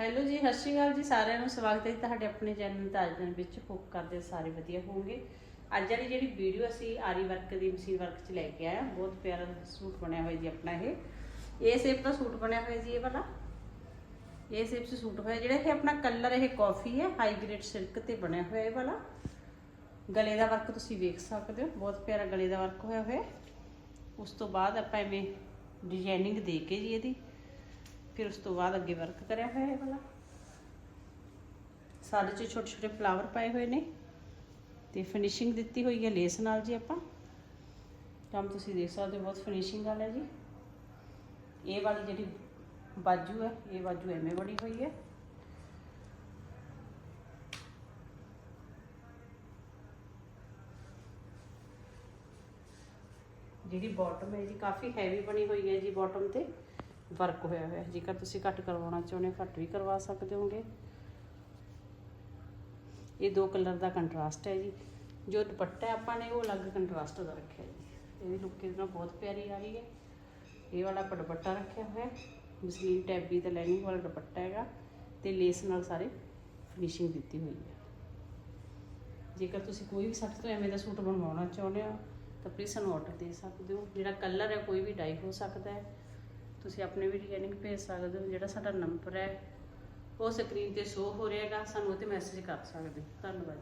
Hello ਜੀ, ਸਤਿ ਸ਼੍ਰੀ ਅਕਾਲ ਜੀ, ਸਾਰਿਆਂ ਨੂੰ ਸਵਾਗਤ ਹੈ ਜੀ ਤੁਹਾਡੇ ਆਪਣੇ ਚੈਨਲ ਤਾਜ ਦਿਨ ਵਿੱਚ। ਹੋਪ ਕਰਦੇ ਸਾਰੇ ਵਧੀਆ ਹੋਵੋਗੇ। ਅੱਜ ਵਾਲੀ ਜਿਹੜੀ ਵੀਡੀਓ ਅਸੀਂ ਆਰੀ ਵਰਕ ਦੀ ਮਸ਼ੀਨ ਵਰਕ 'ਚ ਲੈ ਕੇ ਆਇਆ ਬਹੁਤ ਪਿਆਰਾ ਸੂਟ ਬਣਿਆ ਹੋਇਆ ਜੀ ਆਪਣਾ ਇਹ। ਇਹ ਸ਼ੇਪ ਦਾ ਸੂਟ ਬਣਿਆ ਹੋਇਆ ਜੀ ਇਹ ਵਾਲਾ। ਇਹ ਸ਼ੇਪ 'ਚ ਸੂਟ ਹੋਇਆ, ਜਿਹੜਾ ਇਹ ਆਪਣਾ ਕਲਰ ਇਹ ਕਾਫੀ ਹੈ ਹਾਈ ਗ੍ਰੇਡ ਸਿਲਕ ਤੇ ਬਣਿਆ ਹੋਇਆ ਇਹ ਵਾਲਾ। ਗਲੇ ਦਾ ਵਰਕ ਤੁਸੀਂ ਵੇਖ ਸਕਦੇ ਹੋ, ਬਹੁਤ ਪਿਆਰਾ ਗਲੇ ਦਾ ਵਰਕ ਹੋਇਆ ਹੋਇਆ। ਉਸ ਤੋਂ ਬਾਅਦ ਆਪਾਂ ਐਵੇਂ ਡਿਜ਼ਾਈਨਿੰਗ ਦੇ ਕੇ ਜੀ ਇਹਦੀ। ਫਿਰ ਉਸ ਤੋਂ ਬਾਅਦ ਅੱਗੇ ਵਰਕ ਕਰਿਆ ਹੋਇਆ ਹੈ ਵਾਲਾ। ਸਾਡੇ 'ਚ ਛੋਟੇ ਛੋਟੇ ਫਲਾਵਰ ਪਾਏ ਹੋਏ ਨੇ। ਤੇ ਫਿਨਿਸ਼ਿੰਗ ਦਿੱਤੀ ਹੋਈ ਹੈ ਲੇਸ ਨਾਲ ਜੀ ਆਪਾਂ। ਕੰਮ ਤੁਸੀਂ ਦੇਖ ਸਕਦੇ ਹੋ, ਬਹੁਤ ਫਿਨਿਸ਼ਿੰਗ ਵਾਲਾ ਹੈ ਜੀ। ਇਹ ਵਾਲੀ ਜਿਹੜੀ ਬਾਜੂ ਹੈ, ਇਹ ਬਾਜੂ ਐਵੇਂ ਬਣੀ ਹੋਈ ਹੈ। ਜਿਹੜੀ ਬਾਟਮ ਹੈ ਜੀ, ਕਾਫੀ ਹੈਵੀ ਬਣੀ ਹੋਈ ਹੈ ਜੀ ਬਾਟਮ ਤੇ। ਵਰਕ ਹੋਇਆ ਹੋਇਆ। ਜੇਕਰ ਤੁਸੀਂ ਘੱਟ ਕਰਵਾਉਣਾ ਚਾਹੁੰਦੇ ਹੋ, ਘੱਟ ਵੀ ਕਰਵਾ ਸਕਦੇ ਹੋਗੇ। ਇਹ ਦੋ ਕਲਰ ਦਾ ਕੰਟਰਾਸਟ ਹੈ ਜੀ। ਜੋ ਦੁਪੱਟਾ ਆਪਾਂ ਨੇ ਉਹ ਅਲੱਗ ਕੰਟਰਾਸਟ ਦਾ ਰੱਖਿਆ ਜੀ। ਇਹਦੀ ਲੁੱਕ ਇਹਦੇ ਨਾਲ ਬਹੁਤ ਪਿਆਰੀ ਆ ਰਹੀ ਹੈ। ਇਹ ਵਾਲਾ ਆਪਾਂ ਦੁਪੱਟਾ ਰੱਖਿਆ ਹੋਇਆ ਮਸਲੀਨ ਟੈਬੀ ਤੇ ਲਾਈਨਿੰਗ ਵਾਲਾ ਦੁਪੱਟਾ ਹੈਗਾ ਤੇ ਲੇਸ ਨਾਲ ਸਾਰੇ ਫਿਨਿਸ਼ਿੰਗ ਦਿੱਤੀ ਹੋਈ ਹੈ। ਜੇਕਰ ਤੁਸੀਂ ਕੋਈ ਵੀ ਸਾਡੇ ਤੋਂ ਐਵੇਂ ਦਾ ਸੂਟ ਬਣਵਾਉਣਾ ਚਾਹੁੰਦੇ ਹੋ, ਤਾਂ ਪਲੀਜ਼ ਸਾਨੂੰ ਆਰਡਰ ਦੇ ਸਕਦੇ ਹੋ। ਜਿਹੜਾ ਕਲਰ ਹੈ, ਕੋਈ ਵੀ ਡਾਈ ਹੋ ਸਕਦਾ ਹੈ। ਤੁਸੀਂ ਆਪਣੇ ਵੀ ਡਿਜ਼ਾਈਨਿੰਗ ਭੇਜ ਸਕਦੇ ਹੋ, ਜਿਹੜਾ ਸਾਡਾ ਨੰਬਰ ਹੈ। ਉਹ ਸਕਰੀਨ ਤੇ ਸ਼ੋ ਹੋ ਰਿਹਾ ਹੈਗਾ, ਸਾਨੂੰ ਉਹ ਤੇ ਮੈਸੇਜ ਕਰ ਸਕਦੇ ਹੋ। ਧੰਨਵਾਦ।